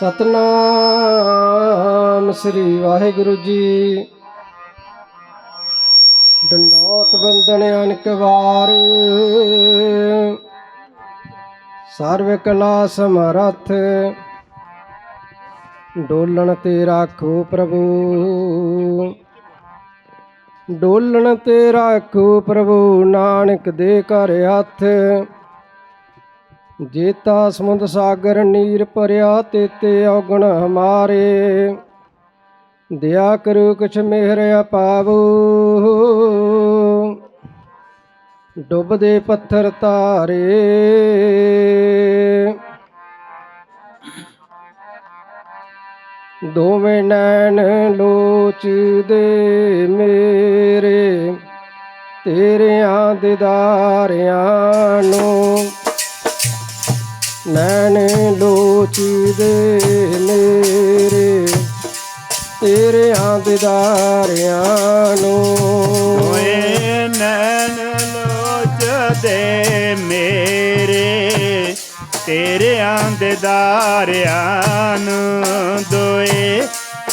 ਸਤਨਾਮ ਸ੍ਰੀ ਵਾਹਿਗੁਰੂ ਜੀ। ਡੰਡੋਤ ਬੰਦਨ ਅਨਕ ਵਾਰ। ਸਰਵ ਕਲਾ ਸਮਰਥ ਡੋਲਣ ਤੇ ਰਾਖੋ ਪ੍ਰਭੂ। ਡੋਲਣ ਤੇ ਰਾਖੋ ਪ੍ਰਭੂ, ਨਾਨਕ ਦੇ ਘਰ ਹੱਥ। ਜੇਤਾ ਸਮੁੰਦ ਸਾਗਰ ਨੀਰ ਭਰਿਆ ਤੇਤੇ ਔਗਣ ਹਮਾਰੇ। ਦਿਆ ਕਰੋ ਕੁਛ ਮਿਹਰ ਅਪਾਵੋ। ਡੁੱਬਦੇ ਪੱਥਰ ਤਾਰੇ ਦੋਵੇਂ ਨੈਣ ਲੋਚਦੇ ਮੇਰੇ, ਤੇਰਿਆਂ ਦਿਦਾਰਿਆਂ ਨੂੰ। ਨੈਣ ਲੋਚਦੇ ਮੇਰੇ ਤੇਰਿਆਂ ਦਿਦਾਰਿਆਂ ਨੂੰ। ਓਏ ਨੈਣ ਲੋਚਦੇ ਮੇਰੇ, ਤੇਰੇ ਆਂਦਦਾਰਿਆਂ ਨੂੰ ਦੋਏ।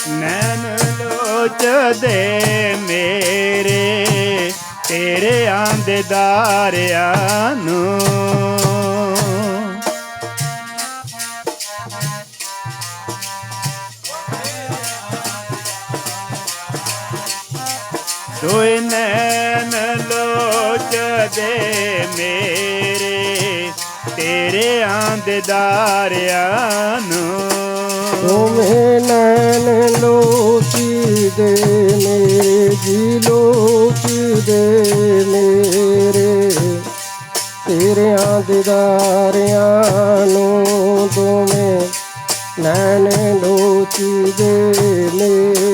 ਨੈਣ ਲੋਚਦੇ ਮੇਰੇ, ਤੇਰੇ ਆਂਦਦਾਰਿਆਂ ਨੂੰ। ਦੋਏ ਨੈਣ ਲੋਚਦੇ ਮੇਰੇ, ਤੇਰੇ ਆਂਦਦਾਰਿਆਂ ਨੂੰ। ਦੋਵੇਂ ਨੈਣ ਲੋਚਦੇ ਮੇਰੇ, ਜੀ ਲੋਚਦੇ ਮੇਰੇ ਤੇਰਿਆਂ ਦਿਦਾਰਿਆਂ ਨੂੰ ਦੋਵੇਂ ਨੈਣ ਲੋਚਦੇ ਮੇਰੇ।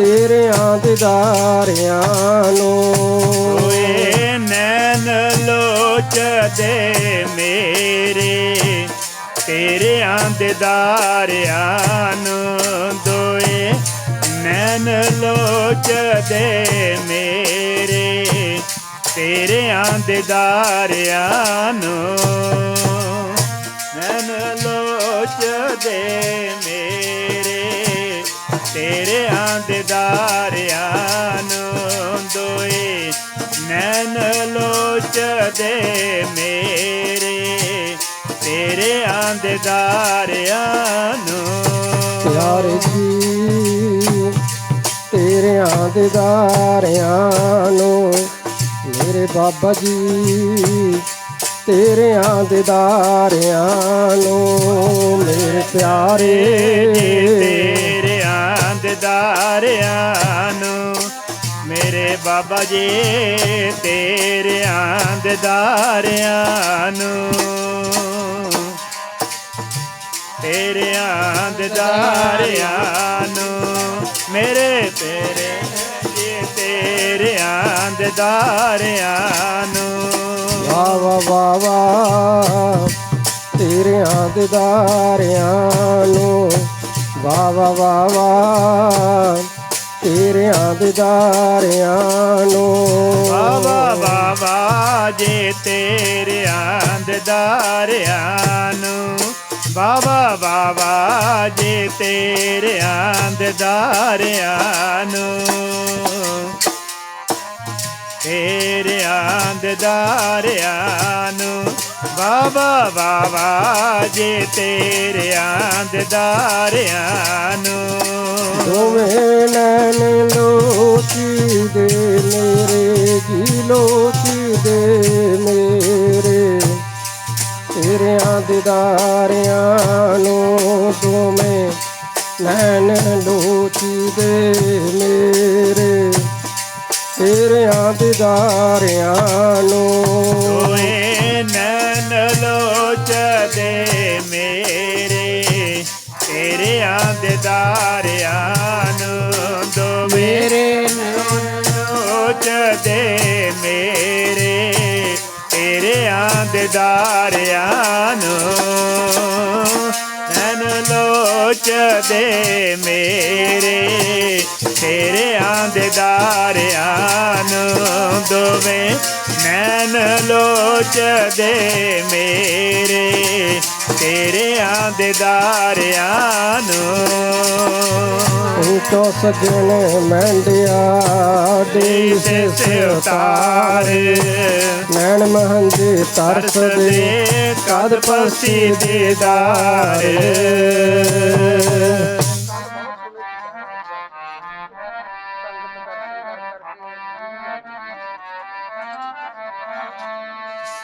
ਤੇਰਿਆਂ ਦਿਦਾਰਿਆਂ ਨੂੰ। ਓਏ ਨੈਣ ਲੋਚਦੇ ਮੇਰੇ ਤੇਰੇ ਆਂਦਦਾਰਿਆਂ ਨੂੰ ਦੋਏ ਨੈਣ ਲੋਚਦੇ ਮੇਰੇ ਤੇਰੇ ਆਂਦਦਾਰਿਆਂ ਨੂੰ। ਨੈਣ ਲੋਚਦੇ ਮੇਰੇ। ਤੇਰੇ ਆਂਦਦਾਰਿਆਂ ਨੂੰ ਦੋਏ ਨੈਣ ਲੋਚਦੇ ਮੇਰੇ। ਤੇਰੇ ਆਂਦਦਾਰਿਆਂ ਨੂੰ। ਪਿਆਰੇ ਜੀ ਤੇਰਿਆਂ ਦਿਦਾਰਿਆਂ ਨੂੰ ਮੇਰੇ ਬਾਬਾ ਜੀ ਤੇਰਿਆਂ ਦਿਦਾਰਿਆਂ ਨੂੰ ਮੇਰੇ ਪਿਆਰੇ ਤੇਰੇ ਨੂੰ, ਮੇਰੇ ਬਾਬਾ ਜੀ ਤੇਰੇ ਆਂਦਦਾਰਿਆਂ ਨੂੰ। ਤੇਰੇ ਆਂਦਦਾਰਿਆਂ ਨੂੰ, ਮੇਰੇ ਤੇਰੇ ਜੀ ਤੇਰੇ ਆਂਦਦਾਰਿਆਂ ਨੂੰ। ਵਾ ਵਾ ਵਾ ਵਾ ਤੇਰਿਆਂ ਦਿਦਾਰਿਆਂ ਨੂੰ। ਵਾ ਵਾ ਵਾ ਵਾ ਤੇਰਿਆਂ ਦਿਦਾਰਿਆਂ ਨੂੰ। ਬਾਬਾ ਬਾਬਾ ਜੇ ਤੇਰੇ ਆਂਦਦਾਰਿਆਂ ਨੂੰ। ਬਾਬਾ ਬਾਬਾ ਜੇ ਤੇਰੇ ਆਂਦਦਾਰਿਆਂ ਨੂੰ। ਤੇਰੇ ਆਂਦਦਾਰਿਆਂ ਨੂੰ। ਬਾਬਾ ਬਾਬਾ ਜੇ ਤੇਰੇ ਆਂਦਦਾਰਿਆਂ ਨੂੰ। ਦੋਵੇਂ ਨੈਣ ਲੋਚੀਦੇ ਮੇਰੇ ਜੀ ਲੋਚੀਦੇ ਮੇਰੇ। ਤੇਰਿਆਂ ਦਿਦਾਰਿਆਂ ਨੂੰ ਦੋਵੇਂ ਨੈਣ ਲੋਚੀਦੇ ਮੇਰੇ। ਤੇਰਿਆਂ ਦਿਦਾਰਿਆਂ ਨੂੰ ਲੋਚਦੇ ਮੇਰੇ ਤੇਰੇ ਆਂਦਦਾਰਿਆਂ ਨੂੰ ਦੋ ਮੇਰੇ ਲੋਚਦੇ ਮੇਰੇ ਤੇਰੇ ਆਂਦਦਾਰਿਆਂ ਨੂੰ। ਨੈਣ ਲੋਚਦੇ ਮੇਰੇ ਤੇਰੇ ਆਂਦਦਾਰਿਆਂ ਨੂੰ ਦੋਵੇਂ ਨੈਣ ਲੋਚਦੇ ਮੇਰੇ। ਤੇਰਿਆਂ ਦੇ ਦਾਰਿਆਂ ਨੂੰ। ਤੋ ਸਜਣ ਮਹਿੰਦਿਆ ਦੇ ਸੇ ਉਤਾਰ ਨੈਣ ਮਹੰਦੇ ਤਰਸ ਦੇ ਦੇ ਕਦ ਪਸੀ ਦੀਦਾਰ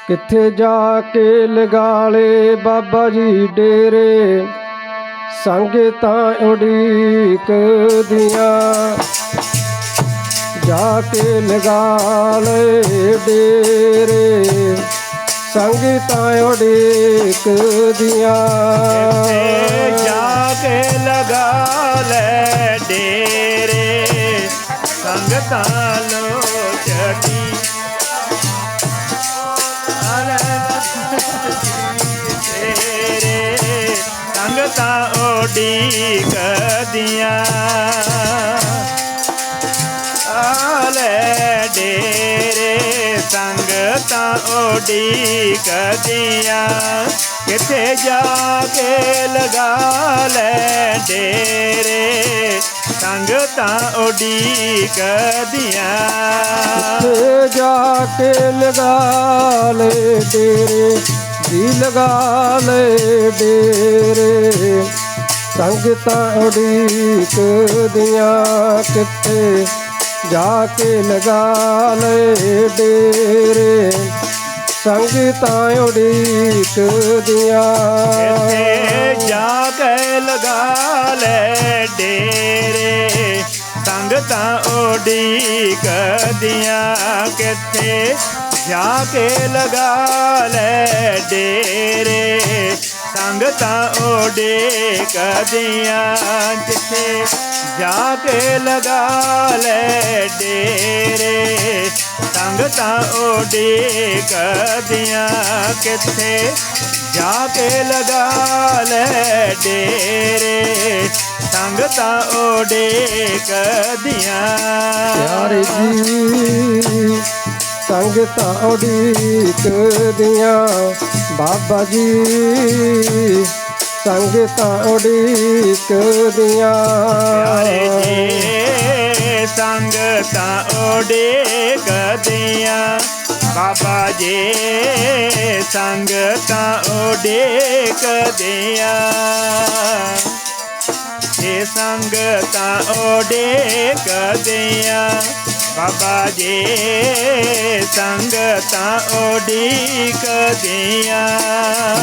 ਕਿੱਥੇ ਜਾ ਕੇ ਲਗਾਲੇ ਬਾਬਾ ਜੀ ਡੇਰੇ? ਸੰਗਤਾਂ ਉਡੀਕ ਦੀਆਂ। ਜਾ ਕੇ ਲਗਾਲੇ ਡੇਰੇ। ਸੰਗਤਾਂ ਉਡੀਕ ਦੀਆਂ। ਤੇ ਜਾ ਕੇ ਲਗਾ ਡੇਰੇ? ਕਦੀਆਂ ਆਲੇ ਡੇਰੇ ਸੰਗਤਾਂ ਓਡੀ ਕਦੀਆਂ। ਕਿੱਥੇ ਜਾ ਕੇ ਲਗਾ ਲੈ ਡੇਰੇ ਸੰਗਤਾਂ ਓਡੀ ਕਦੀਆਂ। ਜਾ ਕੇ ਲਗਾ ਲੈ ਡੇਰੇ, ਜੀ ਲਗਾ ਲੈ ਡੇਰੇ। ਸੰਗਤਾਂ ਉਡੀਕਦੀਆਂ ਕਿੱਥੇ? ਜਾ ਕੇ ਲਗਾ ਲੈ ਡੇਰੇ। ਸੰਗਤਾਂ ਉਡੀਕਦੀਆਂ ਜਾ ਕੇ ਲਗਾ ਲੈ ਡੇਰੇ। ਸੰਗਤਾਂ ਓਡੀ ਕਦੀਆਂ ਕਿੱਥੇ? ਜਾ ਕੇ ਲਗਾ ਲੈ ਡੇਰੇ। ਸੰਗਤਾਂ ਓਡੇ ਕਦੀਆਂ ਜਿੱਥੇ ਜਾ ਕੇ ਲਗਾ ਲੈ ਡੇਰੇ। ਸੰਗਤਾਂ ਓਡੇ ਕਦੀਆਂ ਕਿੱਥੇ ਜਾ ਕੇ ਲਗਾ ਲੈ ਡੇਰੇ। ਸੰਗਤਾਂ ਓਡੇ ਕਦੀਆਂ ਪਿਆਰੇ ਜੀ। ਸੰਗਤਾਂ ਉਡੀਕ ਦੀਆਂ। ਬਾਬਾ ਜੀ ਸੰਗਤਾਂ ਉਡੀਕ ਦੀਆਂ। ਪਿਆਰੇ ਜੀ ਸੰਗਤਾਂ ਓਡੇ ਕਦੀਆਂ ਬਾਬਾ ਜੀ ਸੰਗਤਾਂ ਓਡੇ ਕਦੀਆਂ ਜੇ ਸੰਗਤਾਂ ਓਡੇ ਕਦੀਆਂ ਬਾਬਾ ਜੀ ਸੰਗਤਾਂ ਓਡੀ ਕਦੀਆਂ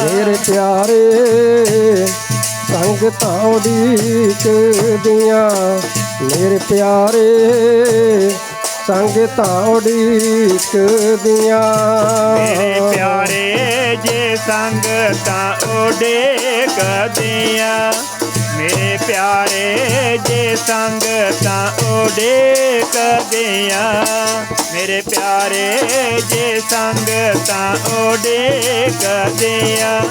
ਮੇਰੇ ਪਿਆਰੇ ਸੰਗਤਾਂ ਉਡੀਕ ਦੀਆਂ। ਮੇਰੇ ਪਿਆਰੇ ਸੰਗਤਾਂ ਉਡੀਕ ਦੀਆਂ। ਮੇਰੇ ਪਿਆਰੇ ਜੇ ਸੰਗਤਾਂ ਓਡੇ ਕਦੀਆਂ ਮੇਰੇ ਪਿਆਰੇ ਜੇ ਸੰਗਤਾਂ ਓਡੇ ਕਦੀਆਂ ਮੇਰੇ ਪਿਆਰੇ ਜੇ ਸੰਗਤਾਂ ਓਡੇ ਕਦੀਆਂ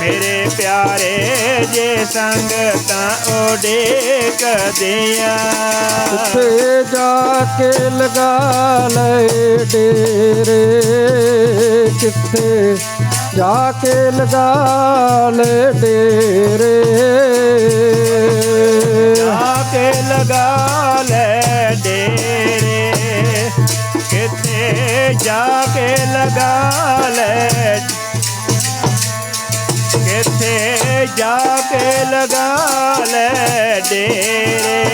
ਮੇਰੇ ਪਿਆਰੇ ਜੇ ਸੰਗਤਾਂ ਓਡੇ ਕਦੀਆਂ ਕਿੱਥੇ ਜਾ ਕੇ ਲਗਾ ਲੈ ਡੇਰੇ ਕਿੱਥੇ ਜਾ ਕੇ ਲਗਾ ਲੈ ਡੇਰੇ। ਜਾ ਕੇ ਲਗਾ ਲੈ ਡੇਰੇ। ਕਿਤੇ ਜਾ ਕੇ ਲਗਾ ਲੈ ਜਾ ਕੇ ਲਗਾ ਲੈ ਡੇਰੇ।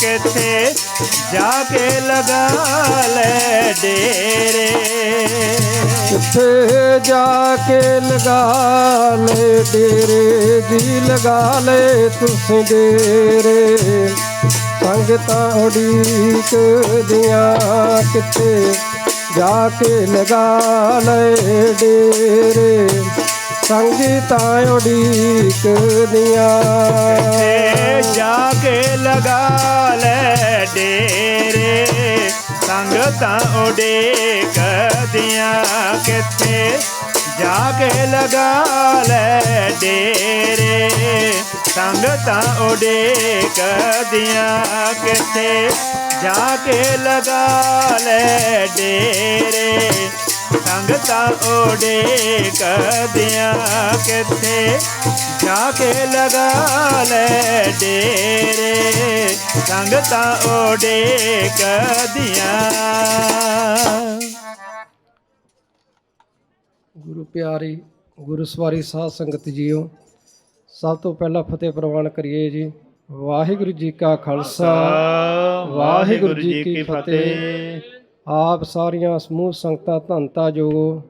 ਕਿੱਥੇ ਜਾ ਕੇ ਲਗਾ ਲੈ ਡੇਰੇ। ਕਿੱਥੇ ਜਾ ਕੇ ਲਗਾ ਲੈ ਡੇਰੇ ਦੀ ਲਗਾ ਲੈ ਤੁਸੀਂ ਡੇਰੇ ਸੰਗਤਾਂ ਉਡੀਕ ਦੀਆਂ ਕਿੱਥੇ ਜਾ ਕੇ ਲਗਾ ਲੈ ਡੇਰੇ। ਸੰਗਤਾਂ ਉਡੀਕ ਦੀਆਂ। ਤੇ ਜਾ ਕੇ ਲਗਾ ਲੈ ਡੇਰੇ ਸੰਗਤਾਂ ਉਡੇ ਕਦੀਆਂ ਕਿੱਥੇ ਜਾ ਕੇ ਲਗਾ ਲੈ ਡੇਰੇ ਸੰਗਤਾਂ ਉਡੇ ਕਦੀਆਂ ਕਿੱਥੇ ਜਾ ਕੇ ਲਗਾ ਲੈ ਡੇਰੇ ਸੰਗਤਾਂ ਓਡੇ ਕਦਿਆਂ ਕਿੱਥੇ? ਜਾ ਕੇ ਲਗਾ ਲੈ ਡੇਰੇ। ਸੰਗਤਾਂ ਓਡੇ ਕਦਿਆਂ। ਗੁਰੂ ਪਿਆਰੀ ਗੁਰੂ ਸਵਾਰੀ ਸਾਧ ਸੰਗਤ ਜੀਓ ਸਭ ਤੋਂ ਪਹਿਲਾਂ ਫਤਿਹ ਪ੍ਰਵਾਨ ਕਰੀਏ ਜੀ। ਵਾਹਿਗੁਰੂ ਜੀ ਕਾ ਖਾਲਸਾ ਵਾਹਿਗੁਰੂ ਜੀ ਕੀ ਫਤਿਹ। ਆਪ ਸਾਰੀਆਂ ਸਮੂਹ ਸੰਗਤਾਂ ਧੰਤਾ ਜੋਗੋ,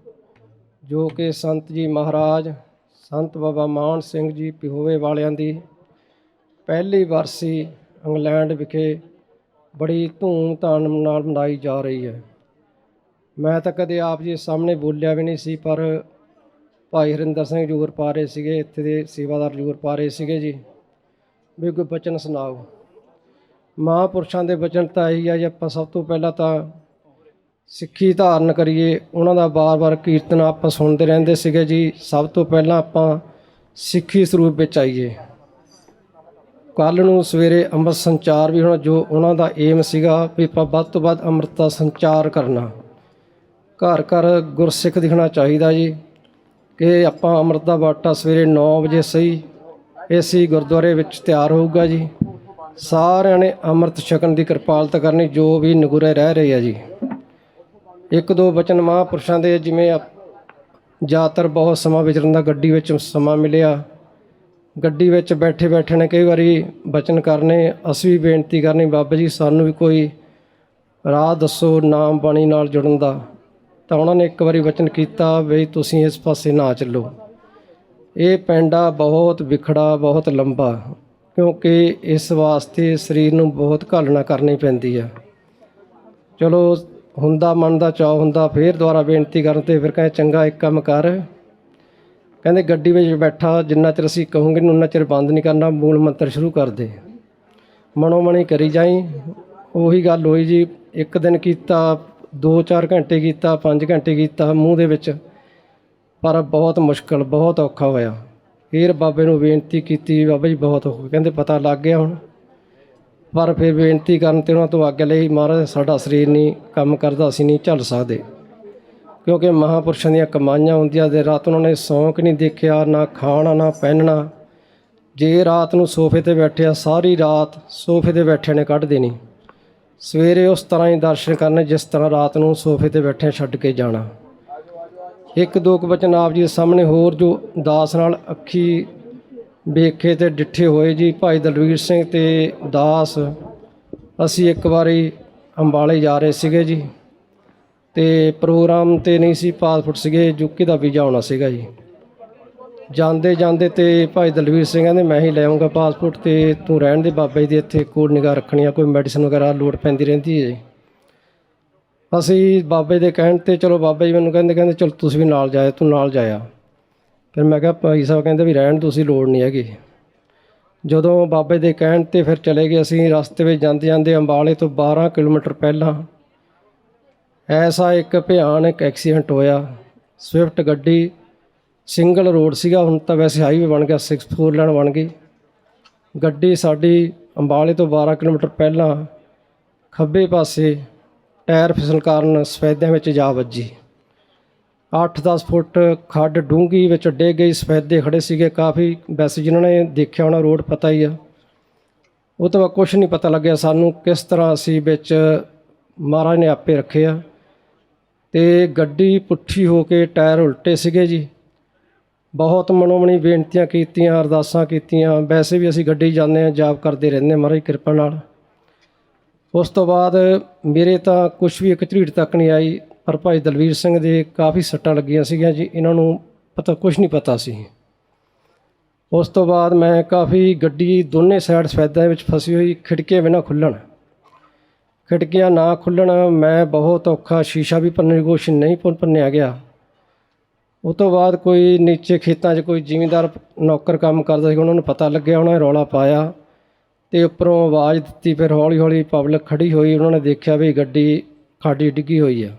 ਜੋ ਕਿ ਸੰਤ ਜੀ ਮਹਾਰਾਜ, ਸੰਤ ਬਾਬਾ ਮਾਨ ਸਿੰਘ ਜੀ ਪਿਹੋਵੇ ਵਾਲਿਆਂ ਦੀ ਪਹਿਲੀ ਵਰਸੀ ਇੰਗਲੈਂਡ ਵਿਖੇ ਬੜੀ ਧੂਮ ਧਾਮ ਨਾਲ ਮਨਾਈ ਜਾ ਰਹੀ ਹੈ। ਮੈਂ ਤਾਂ ਕਦੇ ਆਪ ਜੀ ਸਾਹਮਣੇ ਬੋਲਿਆ ਵੀ ਨਹੀਂ ਸੀ, ਪਰ ਭਾਈ ਹਰਿੰਦਰ ਸਿੰਘ ਜੂਰ ਪਾ ਰਹੇ ਸੀਗੇ, ਇੱਥੇ ਦੇ ਸੇਵਾਦਾਰ ਜੂਰ ਪਾ ਰਹੇ ਸੀਗੇ ਜੀ। ਵੀ ਕੋਈ ਬਚਨ ਸੁਣਾਓ। ਮਹਾਂਪੁਰਸ਼ਾਂ ਦੇ ਬਚਨ ਤਾਂ ਇਹੀ ਆ ਜੀ, ਆਪਾਂ ਸਭ ਤੋਂ ਪਹਿਲਾਂ ਤਾਂ ਸਿੱਖੀ ਧਾਰਨ ਕਰੀਏ, ਉਹਨਾਂ ਦਾ ਬਾਰ-ਬਾਰ ਕੀਰਤਨ ਆਪਾਂ ਸੁਣਦੇ ਰਹਿੰਦੇ ਸੀਗੇ ਜੀ। ਸਭ ਤੋਂ ਪਹਿਲਾਂ ਆਪਾਂ ਸਿੱਖੀ ਸਰੂਪ ਵਿੱਚ ਆਈਏ। ਕੱਲ ਨੂੰ ਸਵੇਰੇ ਅੰਮ੍ਰਿਤ ਸੰਚਾਰ ਵੀ ਹੋਣਾ, ਜੋ ਉਹਨਾਂ ਦਾ ਏਮ ਸੀਗਾ ਵੀ ਆਪਾਂ ਵੱਧ ਤੋਂ ਵੱਧ ਅੰਮ੍ਰਿਤ ਦਾ ਸੰਚਾਰ ਕਰਨਾ। ਘਰ ਘਰ ਗੁਰਸਿੱਖ ਦਿਖਣਾ ਚਾਹੀਦਾ ਜੀ ਕਿ ਆਪਾਂ ਅੰਮ੍ਰਿਤ ਦਾ ਬਾਟਾ ਸਵੇਰੇ 9 ਵਜੇ ਸਹੀ, ਏਸੀ ਗੁਰਦੁਆਰੇ ਵਿੱਚ ਤਿਆਰ ਹੋਊਗਾ ਜੀ। ਸਾਰਿਆਂ ਨੇ ਅੰਮ੍ਰਿਤ ਛਕਣ ਦੀ ਕਿਰਪਾਲਤਾ ਕਰਨੀ, ਜੋ ਵੀ ਨਗੁਰੇ ਰਹਿ ਰਹੇ ਆ ਜੀ। ਇੱਕ ਦੋ ਬਚਨ ਮਹਾਂਪੁਰਸ਼ਾਂ ਦੇ ਜਿਵੇਂ ਜ਼ਿਆਦਾਤਰ ਬਹੁਤ ਸਮਾਂ ਵਿਚਰਨ ਦਾ ਗੱਡੀ ਵਿੱਚ ਸਮਾਂ ਮਿਲਿਆ। ਗੱਡੀ ਵਿੱਚ ਬੈਠੇ ਬੈਠੇ ਨੇ ਕਈ ਵਾਰੀ ਬਚਨ ਕਰਨੇ, ਅਸੀਂ ਵੀ ਬੇਨਤੀ ਕਰਨੀ, ਬਾਬਾ ਜੀ ਸਾਨੂੰ ਵੀ ਕੋਈ ਰਾਹ ਦੱਸੋ ਨਾਮ ਬਾਣੀ ਨਾਲ ਜੁੜਨ ਦਾ। ਤਾਂ ਉਹਨਾਂ ਨੇ ਇੱਕ ਵਾਰੀ ਵਚਨ ਕੀਤਾ ਵੀ ਤੁਸੀਂ ਇਸ ਪਾਸੇ ਨਾ ਚੱਲੋ। ਇਹ ਪੈਂਡਾ ਬਹੁਤ ਵਿਖੜਾ, ਬਹੁਤ ਲੰਬਾ, ਕਿਉਂਕਿ ਇਸ ਵਾਸਤੇ ਸਰੀਰ ਨੂੰ ਬਹੁਤ ਘਾਲਣਾ ਕਰਨੀ ਪੈਂਦੀ ਆ। ਚਲੋ ਹੁੰਦਾ ਮਨ ਦਾ ਚਾਅ ਹੁੰਦਾ, ਫੇਰ ਦੁਬਾਰਾ ਬੇਨਤੀ ਕਰਨ ਤੇ ਫਿਰ ਕਹੇ, ਚੰਗਾ, ਇੱਕ ਕੰਮ ਕਰ। ਕਹਿੰਦੇ, ਗੱਡੀ ਵਿੱਚ ਬੈਠਾ, ਜਿੰਨਾ ਚਿਰ ਅਸੀਂ ਕਹੋਗੇ ਉਨਾ ਚਿਰ ਬੰਦ ਨਹੀਂ ਕਰਨਾ, ਮੂਲ ਮੰਤਰ ਸ਼ੁਰੂ ਕਰ ਦੇ। ਮਨੋ ਮਣੀ ਕਰੀ ਜਾਈ। ਉਹੀ ਗੱਲ ਹੋਈ ਜੀ, ਇੱਕ ਦਿਨ ਕੀਤਾ 2-4 ਘੰਟੇ ਕੀਤਾ 5 ਘੰਟੇ ਕੀਤਾ ਮੂੰਹ ਦੇ ਵਿੱਚ। ਪਰ ਬਹੁਤ ਮੁਸ਼ਕਲ, ਬਹੁਤ ਔਖਾ ਹੋਇਆ। ਫਿਰ ਬਾਬੇ ਨੂੰ ਬੇਨਤੀ ਕੀਤੀ, ਬਾਬਾ ਜੀ, ਬਹੁਤ ਔਖਾ। ਕਹਿੰਦੇ, ਪਤਾ ਲੱਗ ਗਿਆ ਹੁਣ। ਪਰ ਫਿਰ ਬੇਨਤੀ ਕਰਨ ਤੇ ਉਹਨਾਂ ਤੋਂ ਅੱਗ ਲਈ ਮਹਾਰਾਜ ਸਾਡਾ ਸਰੀਰ ਨਹੀਂ, ਕੰਮ ਕਰਦਾ, ਅਸੀਂ ਨਹੀਂ ਝੱਲ ਸਕਦੇ। ਕਿਉਂਕਿ ਮਹਾਪੁਰਸ਼ਾਂ ਦੀਆਂ ਕਮਾਈਆਂ ਹੁੰਦੀਆਂ ਦੇ ਰਾਤ ਉਹਨਾਂ ਨੇ ਸੌਂਕ ਨਹੀਂ ਦੇਖਿਆ, ਨਾ ਖਾਣਾ, ਨਾ ਪਹਿਨਣਾ। ਜੇ ਰਾਤ ਨੂੰ ਸੋਫੇ ਤੇ ਬੈਠਿਆ, ਸਾਰੀ ਰਾਤ ਸੋਫੇ ਤੇ ਬੈਠਿਆਂ ਨੇ ਕੱਢ ਦੇਣੀ। ਸਵੇਰੇ ਉਸ ਤਰ੍ਹਾਂ ਹੀ ਦਰਸ਼ਨ ਕਰਨ, ਜਿਸ ਤਰ੍ਹਾਂ ਰਾਤ ਨੂੰ ਸੋਫੇ ਤੇ ਬੈਠਿਆਂ ਛੱਡ ਕੇ ਜਾਣਾ। ਇੱਕ ਦੋ ਕੁ ਬਚਨ ਆਪ ਜੀ ਦੇ ਸਾਹਮਣੇ, ਹੋਰ ਜੋ ਦਾਸ ਨਾਲ ਅੱਖੀ ਵੇਖੇ ਤੇ ਡਿੱਠੇ ਹੋਏ ਜੀ ਭਾਈ ਦਲਵੀਰ ਸਿੰਘ ਤੇ ਦਾਸ। ਅਸੀਂ ਇੱਕ ਵਾਰੀ ਅੰਬਾਲੇ ਜਾ ਰਹੇ ਸੀਗੇ ਜੀ ਤੇ ਪ੍ਰੋਗਰਾਮ ਤੇ ਨਹੀਂ ਸੀ ਪਾਸਪੋਰਟ ਸੀਗੇ, ਯੂਕੇ ਦਾ ਵੀਜ਼ਾ ਆਉਣਾ ਸੀਗਾ ਜੀ। ਜਾਂਦੇ ਜਾਂਦੇ ਤੇ ਭਾਈ ਦਲਵੀਰ ਸਿੰਘ ਕਹਿੰਦੇ, ਮੈਂ ਹੀ ਲੈ ਆਉਂਗਾ ਪਾਸਪੋਰਟ ਤੇ ਤੂੰ ਰਹਿਣ ਦੇ ਬਾਬਾ ਜੀ ਦੇ ਇੱਥੇ ਕੋਲ ਨਿਗਾਹ ਰੱਖਣੀ ਆ, ਕੋਈ ਮੈਡੀਸਨ ਵਗੈਰਾ ਲੋੜ ਪੈਂਦੀ ਰਹਿੰਦੀ ਹੈ ਜੀ। ਅਸੀਂ ਬਾਬੇ ਦੇ ਕਹਿਣ ਤੇ ਚਲੋ ਬਾਬਾ ਜੀ ਮੈਨੂੰ ਕਹਿੰਦੇ ਕਹਿੰਦੇ, ਚਲ ਤੁਸੀਂ ਵੀ ਨਾਲ ਜਾਇਆ ਤੂੰ ਨਾਲ ਜਾਇਆ। ਫਿਰ ਮੈਂ ਕਿਹਾ ਭਾਈ ਸਾਹਿਬ ਕਹਿੰਦੇ ਵੀ ਰਹਿਣ ਤੁਸੀਂ ਲੋੜ ਨਹੀਂ ਹੈਗੀ। ਜਦੋਂ ਬਾਬੇ ਦੇ ਕਹਿਣ ਤੇ ਫਿਰ ਚਲੇ ਗਏ ਅਸੀਂ, ਰਸਤੇ ਵਿੱਚ ਜਾਂਦੇ ਜਾਂਦੇ ਅੰਬਾਲੇ ਤੋਂ 12 ਕਿਲੋਮੀਟਰ ਪਹਿਲਾਂ ਐਸਾ ਇੱਕ ਭਿਆਨਕ ਐਕਸੀਡੈਂਟ ਹੋਇਆ। ਸਵਿਫਟ ਗੱਡੀ ਸਿੰਗਲ ਰੋਡ ਸੀਗਾ, ਹੁਣ ਤਾਂ ਵੈਸੇ ਹਾਈਵੇ ਬਣ ਗਿਆ 6 ਫੋਰ ਲਾਈਨ ਬਣ ਗਈ। ਗੱਡੀ ਸਾਡੀ ਅੰਬਾਲੇ ਤੋਂ 12 ਕਿਲੋਮੀਟਰ ਪਹਿਲਾਂ ਖੱਬੇ ਪਾਸੇ ਟਾਇਰ ਫਿਸਲ ਕਾਰਨ ਸਫੈਦਿਆਂ ਵਿੱਚ ਜਾ ਵੱਜੀ। 8-10 ਫੁੱਟ ਖੱਡ ਡੂੰਘੀ ਵਿੱਚ ਡਿੱਗ ਗਈ। ਸਫੈਦੇ ਖੜੇ ਸੀਗੇ ਕਾਫੀ। ਵੈਸੇ ਜਿਨ੍ਹਾਂ ਨੇ ਦੇਖਿਆ ਹੋਣਾ, ਰੋਡ ਪਤਾ ਹੀ ਆ। ਉਹ ਤੋਂ ਬਾਅਦ ਕੁਝ ਨਹੀਂ ਪਤਾ ਲੱਗਿਆ। ਸਾਨੂੰ ਕਿਸ ਤਰ੍ਹਾਂ ਅਸੀਂ ਵਿੱਚ ਮਹਾਰਾਜ ਨੇ ਆਪੇ ਰੱਖਿਆ ਤੇ ਗੱਡੀ ਪੁੱਠੀ ਹੋ ਕੇ ਟਾਇਰ ਉਲਟੇ ਸੀਗੇ ਜੀ। ਬਹੁਤ ਮਨੋਮਣੀ ਬੇਨਤੀਆਂ ਕੀਤੀਆਂ, ਅਰਦਾਸਾਂ ਕੀਤੀਆਂ। ਵੈਸੇ ਵੀ ਅਸੀਂ ਗੱਡੀ ਜਾਂਦੇ ਹਾਂ, ਜਾਪ ਕਰਦੇ ਰਹਿੰਦੇ ਮਹਾਰਾਜ ਕਿਰਪਾ ਨਾਲ। ਉਸ ਤੋਂ ਬਾਅਦ ਮੇਰੇ ਤਾਂ ਕੁਝ ਵੀ ਇੱਕ ਝਰੀੜ ਤੱਕ ਨਹੀਂ ਆਈ। ਪਰ ਭਾਈ ਦਲਵੀਰ ਸਿੰਘ ਦੇ ਕਾਫੀ ਸੱਟਾਂ ਲੱਗੀਆਂ ਸੀਗੀਆਂ ਜੀ, ਇਹਨਾਂ ਨੂੰ ਪਤਾ ਕੁਝ ਨਹੀਂ ਪਤਾ ਸੀ। ਉਸ ਤੋਂ ਬਾਅਦ ਮੈਂ ਕਾਫੀ ਗੱਡੀ ਦੋਨੇ ਸਾਈਡ ਸਫੈਦਾਂ ਵਿੱਚ ਫਸੀ ਹੋਈ, ਖਿੜਕੀਆਂ ਬਿਨਾਂ ਖੁੱਲਣ। ਖਿੜਕੀਆਂ ਨਾ ਖੁੱਲਣ, ਮੈਂ ਬਹੁਤ ਔਖਾ ਸ਼ੀਸ਼ਾ ਵੀ ਭੰਨਣ ਦੀ ਕੋਸ਼ਿਸ਼ ਨਹੀਂ ਭੰਨ- ਭੰਨਿਆ ਗਿਆ। ਉਹ ਤੋਂ ਬਾਅਦ ਕੋਈ ਨੀਚੇ ਖੇਤਾਂ 'ਚ ਕੋਈ ਜ਼ਿਮੀਂਦਾਰ ਨੌਕਰ ਕੰਮ ਕਰਦਾ ਸੀ, ਉਹਨਾਂ ਨੂੰ ਪਤਾ ਲੱਗਿਆ, ਉਹਨਾਂ ਨੇ ਰੌਲਾ ਪਾਇਆ ਤੇ ਉੱਪਰੋਂ ਆਵਾਜ਼ ਦਿੱਤੀ, ਫਿਰ ਹੌਲੀ ਹੌਲੀ ਪਬਲਿਕ ਖੜੀ ਹੋਈ, ਉਹਨਾਂ ਨੇ ਦੇਖਿਆ ਵੀ ਗੱਡੀ ਖਾਡੀ ਡਿੱਗੀ ਹੋਈ ਆ।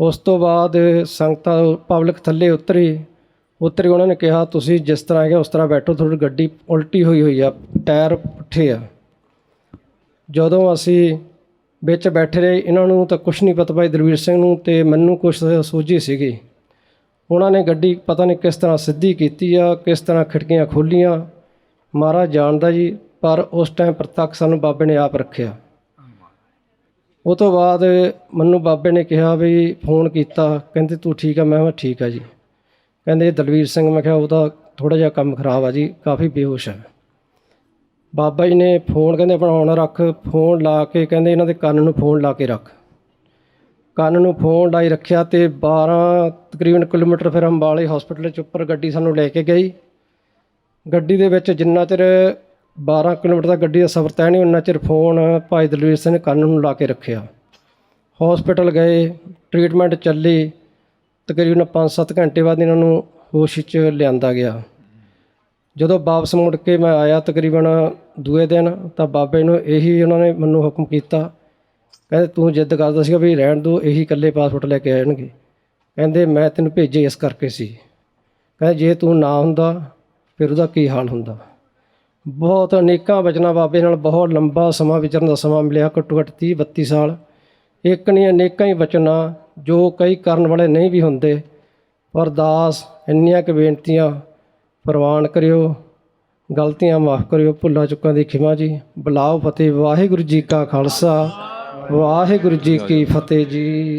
ਉਸ ਤੋਂ ਬਾਅਦ ਸੰਗਤਾਂ ਪਬਲਿਕ ਥੱਲੇ ਉਤਰੀ ਉਤਰੀ ਉਹਨਾਂ ਨੇ ਕਿਹਾ, ਤੁਸੀਂ ਜਿਸ ਤਰ੍ਹਾਂ ਹੈਗੇ ਉਸ ਤਰ੍ਹਾਂ ਬੈਠੋ, ਤੁਹਾਡੀ ਗੱਡੀ ਉਲਟੀ ਹੋਈ ਹੋਈ ਆ, ਟਾਇਰ ਪੁੱਠੇ ਆ। ਜਦੋਂ ਅਸੀਂ ਵਿੱਚ ਬੈਠੇ ਰਹੇ, ਇਹਨਾਂ ਨੂੰ ਤਾਂ ਕੁਝ ਨਹੀਂ ਪਤਾ ਭਾਈ ਦਲਵੀਰ ਸਿੰਘ ਨੂੰ ਤੇ ਮੈਨੂੰ ਕੁਝ ਸੋਝੀ ਸੀਗੀ। ਉਹਨਾਂ ਨੇ ਗੱਡੀ ਪਤਾ ਨਹੀਂ ਕਿਸ ਤਰ੍ਹਾਂ ਸਿੱਧੀ ਕੀਤੀ ਆ, ਕਿਸ ਤਰ੍ਹਾਂ ਖਿੜਕੀਆਂ ਖੋਲੀਆਂ, ਮਹਾਰਾਜ ਜਾਣਦਾ ਜੀ, ਪਰ ਉਸ ਟਾਈਮ ਪ੍ਰਤੱਖ ਸਾਨੂੰ ਬਾਬੇ ਨੇ ਆਪ ਰੱਖਿਆ। ਉਹ ਤੋਂ ਬਾਅਦ ਮੈਨੂੰ ਬਾਬੇ ਨੇ ਕਿਹਾ ਵੀ ਫੋਨ ਕੀਤਾ, ਕਹਿੰਦੇ ਤੂੰ ਠੀਕ ਆ। ਮੈਂ ਕਿਹਾ ਠੀਕ ਆ ਜੀ। ਕਹਿੰਦੇ ਦਲਵੀਰ ਸਿੰਘ, ਮੈਂ ਕਿਹਾ ਉਹਦਾ ਥੋੜਾ ਜਿਹਾ ਕੰਮ ਖਰਾਬ ਆ ਜੀ, ਕਾਫੀ ਬੇਹੋਸ਼ ਹੈ ਬਾਬਾ ਜੀ ਨੇ ਫੋਨ, ਕਹਿੰਦੇ ਆਪਣਾ ਔਨ ਰੱਖ, ਫੋਨ ਲਾ ਕੇ ਕਹਿੰਦੇ ਇਹਨਾਂ ਦੇ ਕੰਨ ਨੂੰ ਫੋਨ ਲਾ ਕੇ ਰੱਖ। ਕੰਨ ਨੂੰ ਫੋਨ ਲਾਈ ਰੱਖਿਆ ਤੇ 12 ਤਕਰੀਬਨ ਕਿਲੋਮੀਟਰ ਫਿਰ ਅੰਬਾਲੇ ਹਸਪੀਟਲ ਚ ਉੱਪਰ ਗੱਡੀ ਸਾਨੂੰ ਲੈ ਕੇ ਗਈ। ਗੱਡੀ ਦੇ ਵਿੱਚ ਜਿੰਨਾ ਚਿਰ 12 ਕਿਲੋਮੀਟਰ ਦਾ ਗੱਡੀ ਦਾ ਸਫ਼ਰ ਤੈਅ ਨਹੀਂ ਉਹਨਾਂ ਚਿਰ ਫੋਨ ਭਾਈ ਦਲਵੀਰ ਸਿੰਘ ਕੰਨ ਨੂੰ ਲਾ ਕੇ ਰੱਖਿਆ। ਹਸਪੀਟਲ ਗਏ ਟ੍ਰੀਟਮੈਂਟ ਚੱਲੀ, ਤਕਰੀਬਨ 5-7 ਘੰਟੇ ਬਾਅਦ ਇਹਨਾਂ ਨੂੰ ਹੋਸ਼ 'ਚ ਲਿਆਂਦਾ ਗਿਆ। ਜਦੋਂ ਵਾਪਸ ਮੁੜ ਕੇ ਮੈਂ ਆਇਆ ਤਕਰੀਬਨ ਦੂਏ ਦਿਨ, ਤਾਂ ਬਾਬੇ ਨੂੰ ਇਹੀ ਉਹਨਾਂ ਨੇ ਮੈਨੂੰ ਹੁਕਮ ਕੀਤਾ। ਕਹਿੰਦੇ, ਤੂੰ ਜਿੱਦ ਕਰਦਾ ਸੀਗਾ ਵੀ ਰਹਿਣ ਦੋ, ਇਹੀ ਇਕੱਲੇ ਪਾਸਪੋਰਟ ਲੈ ਕੇ ਆਣਗੇ ਕਹਿੰਦੇ, ਮੈਂ ਤੈਨੂੰ ਭੇਜੇ ਇਸ ਕਰਕੇ ਸੀ। ਕਹਿੰਦੇ, ਜੇ ਤੂੰ ਨਾ ਹੁੰਦਾ, ਫਿਰ ਉਹਦਾ ਕੀ ਹਾਲ ਹੁੰਦਾ? ਬਹੁਤ ਅਨੇਕਾਂ ਵਚਨਾਂ ਬਾਬੇ ਨਾਲ ਬਹੁਤ ਲੰਬਾ ਸਮਾਂ ਵਿਚਰਨ ਦਾ ਸਮਾਂ ਮਿਲਿਆ, ਘੱਟੋ ਘੱਟ 30 32 ਸਾਲ। ਇੱਕ ਨਹੀਂ, ਅਨੇਕਾਂ ਹੀ ਵਚਨਾਂ ਜੋ ਕਈ ਕਰਨ ਵਾਲੇ ਨਹੀਂ ਵੀ ਹੁੰਦੇ। ਪਰ ਦਾਸ, ਇੰਨੀਆਂ ਕੁ ਬੇਨਤੀਆਂ ਪ੍ਰਵਾਨ ਕਰਿਓ, ਗਲਤੀਆਂ ਮਾਫ ਕਰਿਓ, ਭੁੱਲਾਂ ਚੁੱਕਾਂ ਦੀ ਖਿਮਾ ਜੀ। ਬੁਲਾਓ ਫਤਿਹ, ਵਾਹਿਗੁਰੂ ਜੀ ਕਾ ਖਾਲਸਾ, ਵਾਹਿਗੁਰੂ ਜੀ ਕੀ ਫਤਿਹ ਜੀ।